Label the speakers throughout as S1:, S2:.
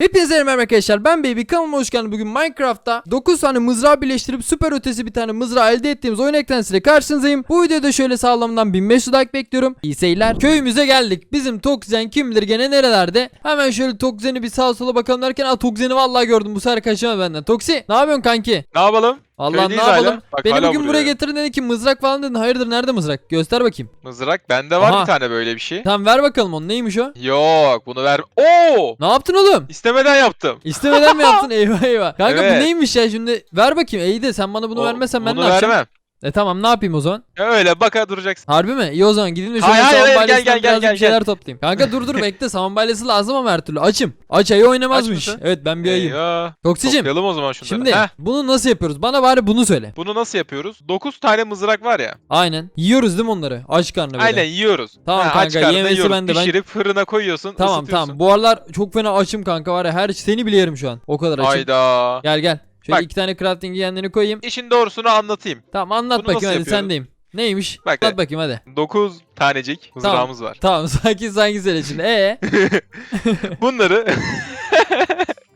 S1: Hepinize merhaba arkadaşlar ben Baby kanalıma hoş geldiniz. Bugün Minecraft'ta 9 tane mızrağı birleştirip süper ötesi bir tane mızrağı elde ettiğimiz oyun ekranıyla karşınızdayım. Bu videoda şöyle sağlamından 1500 like bekliyorum. İyi seyirler. Köyümüze geldik. Bizim Tokzen kim bilir gene nerelerde. Hemen şöyle Tokzen'i bir sağa sola bakalım derken aa Tokzen'i vallahi gördüm bu sefer kaçamadı benden. Toksi ne yapıyorsun kanki?
S2: Ne yapalım?
S1: Allah ne
S2: Köydeyiz
S1: yapalım?
S2: hala. Bak
S1: Beni
S2: hala
S1: bugün buraya
S2: buraya.
S1: getirin dedi ki mızrak falan dedin. Hayırdır nerede mızrak? Göster bakayım.
S2: Mızrak bende var
S1: Aha.
S2: bir tane böyle bir şey.
S1: Tamam ver bakalım onu neymiş o?
S2: Yok bunu ver. Oo!
S1: Ne yaptın oğlum?
S2: İstemeden yaptım.
S1: İstemeden mi yaptın? Eyvah eyvah. Kanka bu
S2: Evet.
S1: neymiş ya şimdi? Ver bakayım. İyi de sen bana bunu
S2: O-
S1: vermezsen ben ne yapacağım?
S2: vermem.
S1: E tamam ne yapayım o zaman?
S2: Öyle baka duracaksın.
S1: Harbi mi? İyi o zaman gideyim de şöyle
S2: Hayır, hayır,
S1: saman
S2: hayır, gel, gel, gel,
S1: birazcık
S2: gel,
S1: bir şeyler toplayayım. Kanka dur dur bekle saman balyası lazım ama her türlü. Açım. Aç ayı oynamazmış.
S2: mısın?
S1: Evet ben bir ayıyım.
S2: Eyvah.
S1: Toksicim.
S2: Toplayalım o zaman şunları.
S1: Şimdi
S2: Heh,
S1: bunu nasıl yapıyoruz? Bana bari bunu söyle.
S2: bunu nasıl yapıyoruz? 9 tane mızrak var ya.
S1: Aynen. Yiyoruz değil mi onları? Aç karnı böyle.
S2: Aynen yiyoruz.
S1: Tamam kanka,
S2: aç karnına
S1: yemesi
S2: yiyoruz.
S1: bende, ben-
S2: Pişirip fırına koyuyorsun.
S1: Tamam
S2: ısıtıyorsun.
S1: tamam. Bu aralar çok fena açım kanka var ya. Her seni bile yerim şu an. O kadar açım.
S2: Hayda.
S1: Gel gel. Şöyle
S2: Bak.
S1: iki tane crafting yiyenlerini koyayım.
S2: İşin doğrusunu anlatayım.
S1: Tamam anlat
S2: Bunu
S1: bakayım hadi
S2: yapıyorum?
S1: sendeyim. Neymiş?
S2: Bak,
S1: anlat bakayım hadi.
S2: 9 tanecik mızrağımız var.
S1: Tamam sakin sakin söyle şimdi. Ee?
S2: Bunları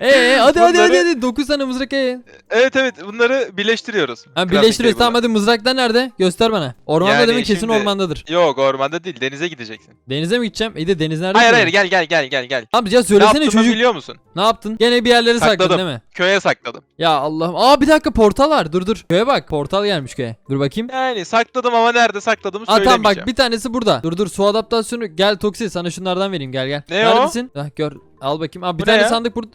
S1: Ee hadi hadi hadi
S2: Bunları-
S1: hadi 9 tane mızrak ee.
S2: evet evet bunları birleştiriyoruz.
S1: Ha
S2: Crafting
S1: birleştiriyoruz tamam hadi mızraklar nerede? Göster bana. Ormanda
S2: Yani
S1: demin kesin
S2: şimdi-
S1: ormandadır.
S2: Yok ormanda değil denize gideceksin.
S1: Denize mi gideceğim? İyi de deniz nerede?
S2: Hayır hayır gel gel gel gel gel.
S1: Abi ya
S2: Ne
S1: söylesene
S2: yaptığımı
S1: çocuk.
S2: biliyor musun?
S1: Ne yaptın? Gene bir yerleri sakladın
S2: Sakladım.
S1: değil mi?
S2: Köye sakladım.
S1: Ya Allah'ım. Aa bir dakika portal var. Dur dur. Köye bak. Portal gelmiş köye. Dur bakayım.
S2: Yani sakladım ama nerede sakladığımı
S1: Aa tamam
S2: söylemeyeceğim.
S1: bak bir tanesi burada. Dur dur su adaptasyonu. Gel Toksi sana şunlardan vereyim gel gel.
S2: Ne o?
S1: Neredesin? Hah gör. Al bakayım. Aa bir
S2: Bu
S1: tane
S2: ne ya?
S1: sandık burada.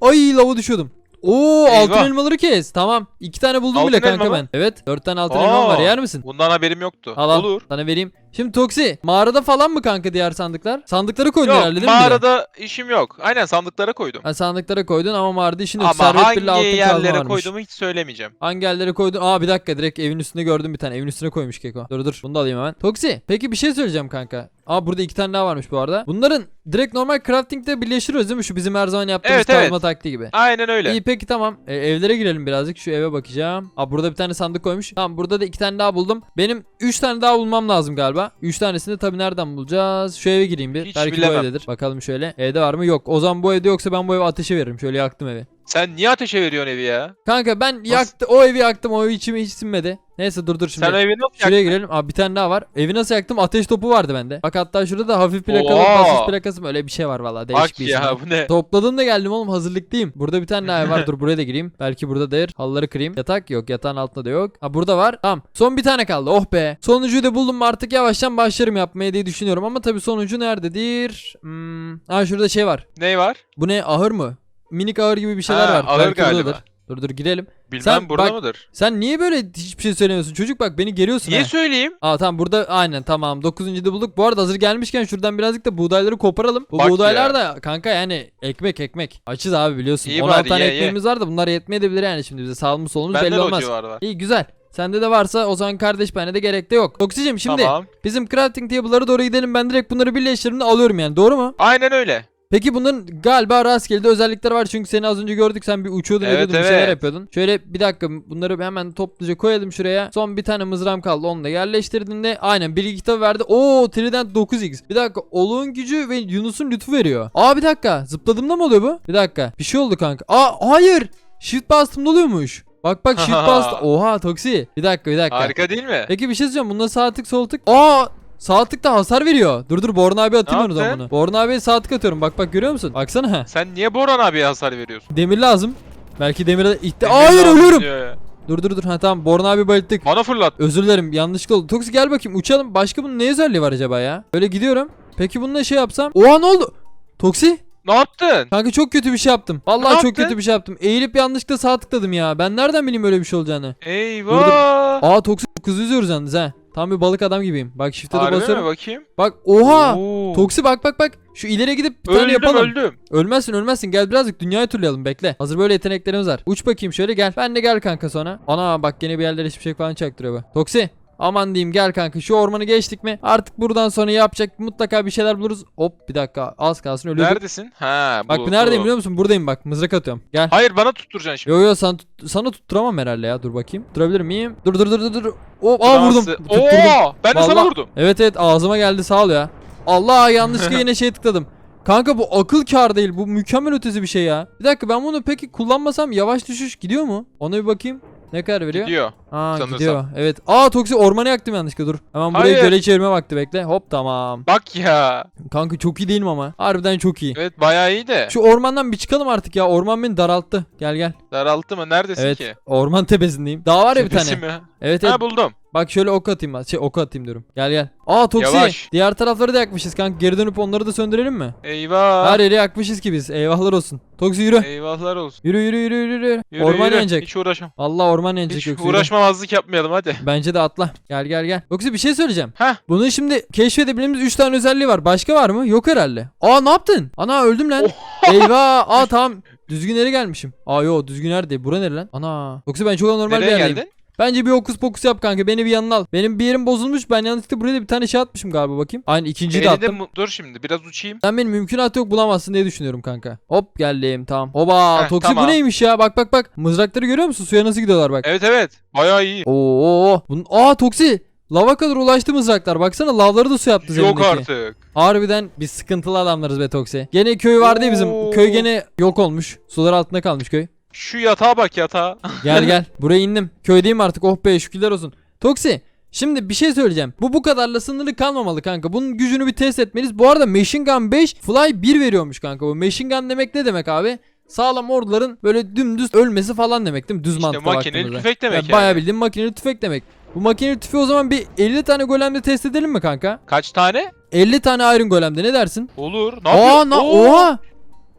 S1: Ay lava düşüyordum. Oo
S2: Eyvah.
S1: altın elmaları kes. Tamam. İki tane buldum
S2: Altın
S1: bile kanka
S2: elma mı?
S1: ben. Evet. Dört tane altın
S2: Aa.
S1: elmam var. Yer misin?
S2: Bundan haberim yoktu.
S1: Al al.
S2: Olur.
S1: Sana vereyim. Şimdi Toksi mağarada falan mı kanka diğer sandıklar? Sandıkları koydun
S2: Yok
S1: herhalde değil mi?
S2: mağarada işim yok. Aynen sandıklara koydum.
S1: Ha, sandıklara koydun ama mağarada işin yok.
S2: Ama
S1: Servet
S2: hangi
S1: altın
S2: yerlere
S1: varmış.
S2: koyduğumu hiç söylemeyeceğim.
S1: Hangi yerlere koydun? Aa bir dakika direkt evin üstünde gördüm bir tane. Evin üstüne koymuş Keko. Dur dur. Bunu da alayım hemen. Toksi. Peki bir şey söyleyeceğim kanka. Aa burada iki tane daha varmış bu arada. Bunların direkt normal crafting'de birleştiriyoruz değil mi? Şu bizim her zaman yaptığımız
S2: Evet,
S1: kazma
S2: evet.
S1: taktiği gibi.
S2: Aynen öyle.
S1: İyi peki tamam. E, evlere girelim birazcık. Şu eve bakacağım. Aa burada bir tane sandık koymuş. Tamam burada da iki tane daha buldum. Benim üç tane daha bulmam lazım galiba. Üç tanesini de tabii nereden bulacağız? Şu eve gireyim bir.
S2: Hiç
S1: Belki bu
S2: bilemem.
S1: evdedir. Bakalım şöyle. Evde var mı? Yok. O zaman bu evde yoksa ben bu eve ateşe veririm. Şöyle yaktım evi.
S2: Sen niye ateşe veriyorsun evi ya?
S1: Kanka ben yaktı o evi yaktım. O evi içime hiç sinmedi. Neyse dur dur şimdi.
S2: Sen evi nasıl
S1: Şuraya
S2: yaktın?
S1: girelim. Abi bir tane daha var. Evi nasıl yaktım? Ateş topu vardı bende. Bak hatta şurada da hafif plakalı,
S2: Oha!
S1: pasif plakası mı? Öyle bir şey var valla. Değişik
S2: Bak
S1: bir
S2: ya bu ne?
S1: Topladım da geldim oğlum hazırlıklıyım. Burada bir tane daha ev var. Dur buraya da gireyim. Belki burada değer. Halıları kırayım. Yatak yok. Yatağın altında da yok. Ha burada var. Tamam. Son bir tane kaldı. Oh be. Sonuncuyu da buldum mu artık yavaştan başlarım yapmaya diye düşünüyorum. Ama tabii sonuncu nerededir? Hmm. Ha şurada şey var.
S2: Ne var?
S1: Bu ne? Ahır mı? Minik ahır gibi bir şeyler
S2: Ha,
S1: var.
S2: ahır
S1: Belki
S2: galiba.
S1: buradadır. Dur dur girelim.
S2: Bilmem
S1: Sen
S2: burada
S1: bak-
S2: mıdır?
S1: Sen niye böyle hiçbir şey söylemiyorsun? Çocuk bak beni geriyorsun
S2: Niye
S1: ha.
S2: söyleyeyim?
S1: Aa tamam burada aynen tamam 9. da bulduk. Bu arada hazır gelmişken şuradan birazcık da buğdayları koparalım. Bu
S2: Bak
S1: buğdaylar
S2: ya.
S1: da kanka yani ekmek ekmek. Açız abi biliyorsun.
S2: İyi
S1: 16
S2: bari,
S1: tane
S2: ye, ye.
S1: ekmeğimiz var da bunlar yetmeyebilir yani şimdi bize sağlığımız solumuz
S2: Bende
S1: belli
S2: de o
S1: olmaz.
S2: civar var.
S1: İyi güzel. Sende de varsa o zaman kardeş bende de gerek de yok. Toksicim şimdi
S2: Tamam.
S1: bizim crafting table'lara doğru gidelim. Ben direkt bunları birleştirdiğimde alıyorum yani doğru mu?
S2: Aynen öyle.
S1: Peki bunların galiba rastgele de özellikleri var çünkü seni az önce gördük sen bir uçuyordun
S2: Evet,
S1: ediyordun bir şeyler
S2: evet.
S1: yapıyordun. Şöyle bir dakika bunları hemen topluca koyalım şuraya. Son bir tane mızrağım kaldı onu da yerleştirdiğinde aynen bilgi kitabı verdi. Oo Trident 9x. Bir dakika Oluğun gücü ve Yunus'un lütfu veriyor. Aa bir dakika zıpladığımda mı oluyor bu? Bir dakika bir şey oldu kanka. Aa hayır Shift bastığımda oluyormuş. Bak bak shift bastı. Oha Toksi. Bir dakika bir dakika.
S2: Harika değil mi?
S1: Peki bir şey söyleyeceğim. Bunda sağ tık sol tık. Aa Sağ tıkta hasar veriyor. Dur dur Borna abi atayım
S2: Ne
S1: ben o zaman bunu. Borna abiye sağ tık atıyorum. Bak bak görüyor musun? Baksana.
S2: Sen niye Boran abiye hasar veriyorsun?
S1: Demir lazım. Belki demire ihti-
S2: Demir
S1: Hayır
S2: lazım
S1: ölüyorum.
S2: diyor ya.
S1: Dur dur dur. Ha tamam Borna abi bayılttık.
S2: Bana fırlat.
S1: Özür dilerim yanlışlıkla oldu. Toksi gel bakayım uçalım. Başka bunun ne özelliği var acaba ya? Böyle gidiyorum. Peki bununla şey yapsam. Oha ne oldu? Toksi?
S2: Ne yaptın?
S1: Kanka çok kötü bir şey yaptım. Vallahi
S2: Ne
S1: çok
S2: yaptın?
S1: kötü bir şey yaptım. Eğilip yanlışlıkla sağ tıkladım ya. Ben nereden bileyim öyle bir şey olacağını?
S2: Eyvah.
S1: Aa Toksi kız yüzüyoruz yalnız ha. Tam bir balık adam gibiyim. Bak shift'e de
S2: Harbi mi
S1: basıyorum.
S2: bakayım?
S1: Bak oha.
S2: Oo.
S1: Toksi bak bak bak. Şu ileri gidip bir tane
S2: öldüm
S1: yapalım.
S2: öldüm.
S1: Ölmezsin ölmezsin gel birazcık dünyayı turlayalım bekle. Hazır böyle yeteneklerimiz var. Uç bakayım şöyle gel. Ben de gel kanka sonra. Ana bak gene bir yerlere hiçbir şey falan çaktırıyor bu. Toksi. Aman diyeyim gel kanka şu ormanı geçtik mi artık buradan sonra yapacak mutlaka bir şeyler buluruz. Hop bir dakika az kalsın ölüyorduk.
S2: Neredesin? Ha bu.
S1: Bak bu neredeyim
S2: bu.
S1: biliyor musun? Buradayım bak mızrak atıyorum. Gel.
S2: Hayır bana tutturacaksın şimdi.
S1: Yo yo sana, tut- sana tutturamam herhalde ya dur bakayım. Tutturabilir miyim? Dur dur dur dur dur. Hop aa vurdum.
S2: Oo, ben de sana
S1: Vallahi-
S2: vurdum.
S1: Evet evet ağzıma geldi sağ ol ya. Allah yanlışlıkla yine şey tıkladım. Kanka bu akıl kar değil. Bu mükemmel ötesi bir şey ya. Bir dakika ben bunu peki kullanmasam yavaş düşüş gidiyor mu? Ona bir bakayım. Ne kadar veriyor?
S2: Gidiyor.
S1: Aa
S2: sanırsam.
S1: gidiyor. Evet. Aa Toksi ormanı yaktım yanlışlıkla dur. Hemen burayı
S2: Hayır.
S1: göle çevirme vakti bekle. Hop tamam.
S2: Bak ya.
S1: Kanka çok iyi değil mi ama? Harbiden çok iyi.
S2: Evet bayağı iyi de.
S1: Şu ormandan bir çıkalım artık ya. Orman beni daralttı. Gel gel.
S2: Daralttı mı? Neredesin
S1: Evet.
S2: ki?
S1: Orman tepesindeyim. Daha var ya bir tane.
S2: Mi?
S1: Evet evet.
S2: Ha buldum.
S1: Bak şöyle ok atayım ben. Şey ok atayım diyorum. Gel gel. Aa Toksi.
S2: Yavaş.
S1: Diğer tarafları da yakmışız kanka. Geri dönüp onları da söndürelim mi?
S2: Eyvah.
S1: Her yeri yakmışız ki biz. Eyvahlar olsun. Toksi yürü.
S2: Eyvahlar olsun.
S1: Yürü yürü yürü yürü. yürü. Orman
S2: yürü.
S1: yanacak.
S2: Hiç uğraşam.
S1: Allah orman yanacak
S2: Hiç
S1: yoksa
S2: uğraşmamazlık yapmayalım hadi.
S1: Bence de atla. Gel gel gel. Yoksa bir şey söyleyeceğim.
S2: Heh.
S1: Bunun şimdi keşfedebildiğimiz 3 tane özelliği var. Başka var mı? Yok herhalde. Aa ne yaptın? Ana öldüm lan. Eyvah. Aa tamam. Düzgün yere gelmişim. Aa yo düzgün yer değil. Bura nere lan? Ana. Yoksa ben çok anormal bir
S2: Nereye
S1: yerdeyim.
S2: geldin?
S1: Bence bir okus pokus yap kanka. Beni bir yanına al. Benim bir yerim bozulmuş. Ben yanlışlıkla buraya da bir tane şey atmışım galiba bakayım. Aynı ikinciyi de
S2: Elinde
S1: attım.
S2: mu- Dur şimdi biraz uçayım.
S1: Sen benim mümkünatı yok bulamazsın diye düşünüyorum kanka. Hop geldim tamam. Oba
S2: Heh,
S1: toksik bu
S2: tamam.
S1: neymiş ya? Bak bak bak. Mızrakları görüyor musun? Suya nasıl gidiyorlar bak.
S2: Evet evet. Bayağı iyi.
S1: Oo. Bunun aa toksi. Lava kadar ulaştı mızraklar. Baksana lavları da su yaptı
S2: Yok
S1: zemindeki.
S2: artık.
S1: Harbiden biz sıkıntılı adamlarız be Toksi. Gene köy vardı ya bizim.
S2: Oo.
S1: Köy gene yok olmuş. Sular altında kalmış köy.
S2: Şu yatağa bak yatağa.
S1: Gel gel. Buraya indim. Köydeyim artık. Oh be şükürler olsun. Toksi. Şimdi bir şey söyleyeceğim. Bu bu kadarla sınırlı kalmamalı kanka. Bunun gücünü bir test etmeliyiz. Bu arada Machine Gun 5 Fly 1 veriyormuş kanka. Bu Machine Gun demek ne demek abi? Sağlam orduların böyle dümdüz ölmesi falan demek değil mi? Düz
S2: İşte
S1: mantıkla
S2: makineli
S1: baktığımızda.
S2: tüfek demek
S1: Ya Bayağı
S2: yani.
S1: bildiğin makineli tüfek demek. Bu makineli tüfeği o zaman bir 50 tane golemde test edelim mi kanka?
S2: Kaç tane?
S1: 50 tane Iron Golem'de ne dersin?
S2: Olur. Ne
S1: Aa
S2: yapıyorsun?
S1: na
S2: Oo!
S1: oha.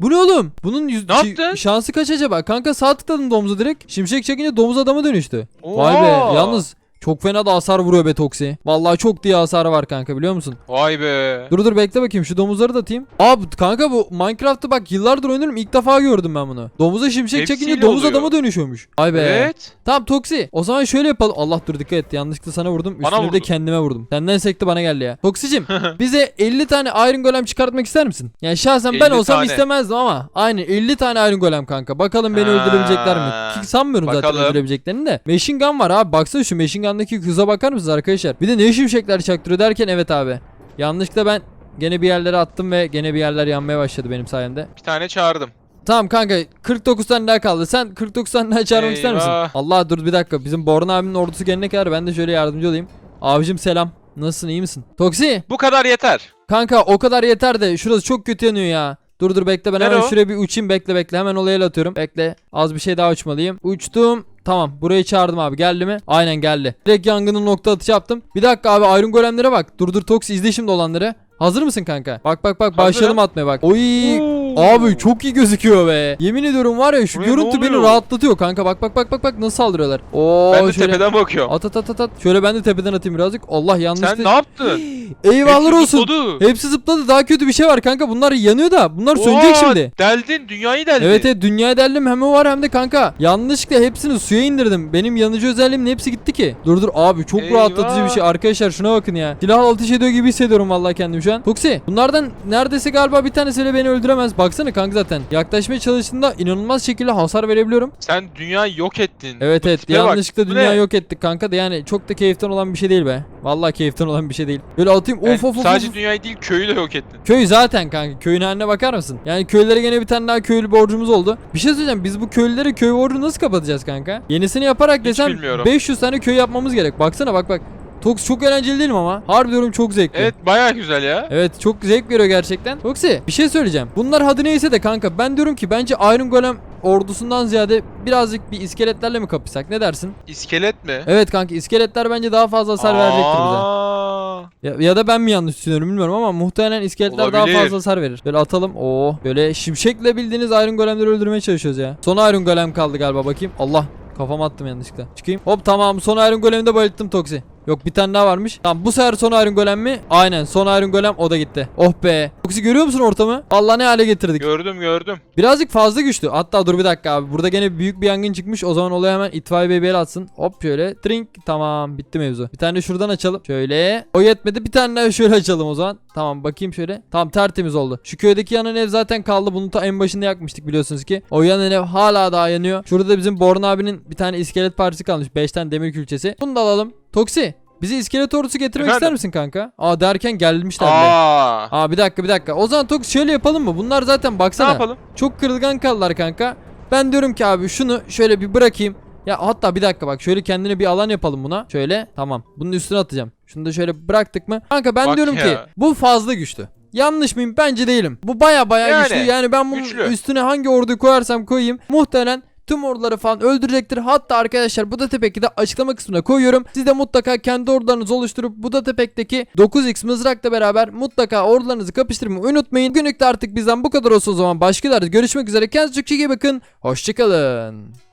S1: Bu ne oğlum? Bunun yüz,
S2: Ne
S1: şey-
S2: yaptın?
S1: şansı kaç acaba? Kanka sağ tıkladım domuza direkt. Şimşek çekince domuz adama dönüştü. Vay be yalnız çok fena da hasar vuruyor be Toksi. Vallahi çok diye hasarı var kanka biliyor musun?
S2: Vay be.
S1: Dur dur bekle bakayım şu domuzları da atayım. Aa bu- kanka bu Minecraft'ta bak yıllardır oynuyorum ilk defa gördüm ben bunu. Domuza şimşek çekince
S2: Hepsiyle
S1: domuz
S2: oluyor.
S1: adama dönüşüyormuş. Vay be.
S2: Evet.
S1: Tamam Toksi. O zaman şöyle yapalım. Allah dur dikkat et. Yanlışlıkla sana vurdum.
S2: Bana
S1: Üstüne de kendime vurdum. Senden sekti bana geldi ya. Toksicim bize 50 tane Iron Golem çıkartmak ister misin? Yani şahsen ben
S2: 50
S1: olsam
S2: tane.
S1: istemezdim ama. Aynen 50 tane Iron Golem kanka. Bakalım beni
S2: Ha.
S1: öldürebilecekler mi? Ki sanmıyorum zaten
S2: Bakalım.
S1: öldürebileceklerini de. Machine Gun var abi. Baksana şu Machine Gun'daki hıza bakar mısınız arkadaşlar? Bir de ne şimşekler çaktırıyor derken evet abi. Yanlışlıkla ben gene bir yerlere attım ve gene bir yerler yanmaya başladı benim sayemde.
S2: Bir tane çağırdım.
S1: Tamam kanka 49 tane daha kaldı. Sen 49 tane daha çağırmak ister misin?
S2: Eyvah.
S1: Allah dur bir dakika. Bizim Borun abinin ordusu gelene kadar ben de şöyle yardımcı olayım. Abicim selam. Nasılsın iyi misin? Toksi.
S2: Bu kadar yeter.
S1: Kanka o kadar yeter de şurası çok kötü yanıyor ya. Dur dur bekle ben
S2: Nere
S1: hemen
S2: o?
S1: şuraya bir uçayım bekle bekle hemen olaya atıyorum. Bekle az bir şey daha uçmalıyım. Uçtum. Tamam burayı çağırdım abi geldi mi? Aynen geldi. Direkt yangının nokta atışı yaptım. Bir dakika abi Iron Golem'lere bak. Dur dur Toksi izle şimdi olanları. Hazır mısın kanka? Bak bak bak başlayalım atmaya bak. Oy. Abi çok iyi gözüküyor be. Yemin ediyorum var ya şu
S2: Buraya ne
S1: görüntü beni
S2: oluyor?
S1: rahatlatıyor kanka. Bak bak bak bak bak nasıl saldırıyorlar. Oo
S2: Ben de
S1: şöyle.
S2: tepeden bakıyorum.
S1: At at at at at. Şöyle ben de tepeden atayım birazcık. Allah yanlış.
S2: Sen ne yaptın?
S1: Eyvallah
S2: Hepsi
S1: olsun.
S2: zıpladı.
S1: Hepsi zıpladı. Daha kötü bir şey var kanka. Bunlar yanıyor da. Bunlar sönecek şimdi.
S2: Deldin dünyayı deldin.
S1: Evet evet dünyaya deldim hem o var hem de kanka. Yanlışlıkla hepsini suya indirdim. Benim yanıcı özelliğimin hepsi gitti ki. Dur dur abi çok
S2: Eyvah.
S1: rahatlatıcı bir şey. Arkadaşlar şuna bakın ya. Silah ateş ediyor gibi hissediyorum vallahi kendimi şu an. Toksi bunlardan neredeyse galiba bir tanesiyle beni öldüremez. Baksana kanka zaten. Yaklaşmaya çalıştığında inanılmaz şekilde hasar verebiliyorum.
S2: Sen dünyayı yok ettin.
S1: Evet
S2: Bu
S1: evet
S2: tipe bak.
S1: yanlışlıkla
S2: Bu
S1: dünya
S2: ne?
S1: yok ettik kanka da yani çok da keyiften olan bir şey değil be. Vallahi keyiften olan bir şey değil. Böyle atayım
S2: Yani
S1: of of of.
S2: sadece
S1: of.
S2: dünyayı değil köyü de yok ettin.
S1: Köy zaten kanka köyün haline bakar mısın? Yani köylere gene bir tane daha köylü borcumuz oldu. Bir şey söyleyeceğim biz bu köylülere köy borcunu nasıl kapatacağız kanka? Yenisini yaparak desem
S2: bilmiyorum.
S1: 500 tane köy yapmamız gerek. Baksana bak bak. Toks çok eğlenceli değil mi ama? Harbi diyorum çok zevkli.
S2: Evet baya güzel ya.
S1: Evet çok zevk veriyor gerçekten. Toksi bir şey söyleyeceğim. Bunlar adı neyse de kanka ben diyorum ki bence Iron Golem ordusundan ziyade birazcık bir iskeletlerle mi kapışsak ne dersin?
S2: İskelet mi?
S1: Evet kanka iskeletler bence daha fazla hasar verecektir bize.
S2: Aa,
S1: Ya, ya da ben mi yanlış düşünüyorum bilmiyorum ama muhtemelen iskeletler daha
S2: Olabilir.
S1: fazla hasar verir. Böyle atalım. Oo böyle şimşekle bildiğiniz Iron Golem'leri öldürmeye çalışıyoruz ya. Son Iron Golem kaldı galiba bakayım. Allah kafama attım yanlışlıkla. Çıkayım. Hop tamam son Iron Golem'i de bayılttım Toksi. Yok bir tane daha varmış. Tamam bu sefer son Iron Golem mi? Aynen son Iron Golem o da gitti. Oh be. Toksi görüyor musun ortamı? Allah ne hale getirdik.
S2: gördüm gördüm.
S1: Birazcık fazla güçlü. Hatta dur bir dakika abi. Burada gene büyük bir yangın çıkmış. O zaman olaya hemen itfaiye bebeği atsın. Hop şöyle. Trink. Tamam bitti mevzu. Bir tane de şuradan açalım. Şöyle. O yetmedi. Bir tane daha şöyle açalım o zaman. Tamam bakayım şöyle. Tamam tertemiz oldu. Şu köydeki yanan ev zaten kaldı. Bunu ta en başında yakmıştık biliyorsunuz ki. O yanan ev hala daha yanıyor. Şurada da bizim Born abinin bir tane iskelet partisi kalmış. 5 tane demir külçesi. Bunu da alalım. Toksi. Bize iskelet ordusu getirmek
S2: Efendim?
S1: ister misin kanka? Aa derken gelmişler bile.
S2: Aa.
S1: Aa bir dakika bir dakika. O zaman Toks şöyle yapalım mı? Bunlar zaten
S2: Ne
S1: baksana.
S2: yapalım?
S1: Çok kırılgan kaldılar kanka. Ben diyorum ki abi şunu şöyle bir bırakayım. Ya hatta bir dakika bak şöyle kendine bir alan yapalım buna. Şöyle tamam. Bunun üstüne atacağım. Şunu da şöyle bıraktık mı? Kanka ben
S2: Bak
S1: diyorum
S2: ya.
S1: ki bu fazla güçlü. Yanlış mıyım? Bence değilim. Bu baya baya
S2: Yani,
S1: güçlü. Yani ben bunun
S2: güçlü.
S1: üstüne hangi orduyu koyarsam koyayım muhtemelen tüm orduları falan öldürecektir. Hatta arkadaşlar bu da tepeki de açıklama kısmına koyuyorum. Siz de mutlaka kendi ordularınızı oluşturup bu da tepekteki 9x mızrakla beraber mutlaka ordularınızı kapıştırmayı unutmayın. Günlükte artık bizden bu kadar olsun o zaman. Başka görüşmek üzere. Kendinize çok iyi bakın. Hoşçakalın.